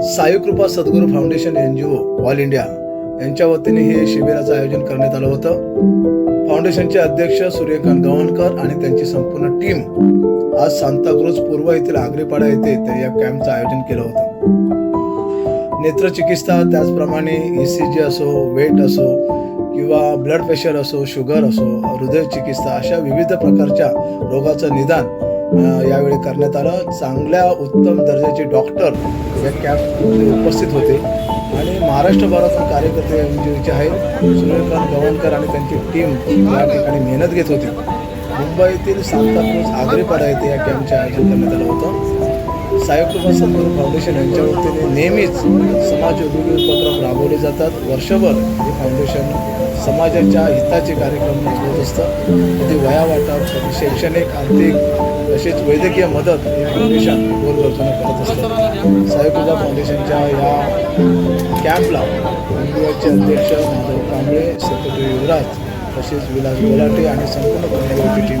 Saikripa Sadguru foundation N G O all India यांच्या वतीने हे शिबिराचं आयोजन करण्यात आलं होतं. फाउंडेशनचे अध्यक्ष सूर्यकांत गव्हाणकर आणि त्यांची संपूर्ण टीम आज सांताक्रुज पूर्व येथील आग्रेपाडा येथे त्या या कॅम्पचं आयोजन केलं होतं. नेत्रचिकित्सा त्याचप्रमाणे ई सी जी असो वेट असो किंवा ब्लड प्रेशर असो शुगर असो हृदय चिकित्सा अशा विविध प्रकारच्या रोगाचं निदान यावेळी करण्यात आलं. चांगल्या उत्तम दर्जाचे डॉक्टर या कॅम्पमध्ये उपस्थित होते. आणि महाराष्ट्रभरातून कार्यकर्ते म्हणजे एन जी आहेत सूर्यकांत गवणकर आणि त्यांची टीम या ठिकाणी मेहनत घेत होती. मुंबईतील सांताक्रूज आग्रेपाडा येथे या कॅम्पचे आयोजन करण्यात आलं होतं. साईकृपा सद्गुरू फाउंडेशन यांच्या वतीने नेहमीच समाजोपयोगी उपक्रम राबवले जातात. वर्षभर हे फाउंडेशन समाजाच्या हिताचे कार्यक्रम राबवत असतं. ते वयावाटप शैक्षणिक आर्थिक तसेच वैद्यकीय मदत हे फाउंडेशन गोरगरजूंना करत असतं. साईकृपा फाउंडेशनच्या या कॅम्पला एनडीओचे अध्यक्ष माधव कांबळे सेक्रेटरी युवराज तसेच विलास गोलाटे आणि संपूर्ण टीम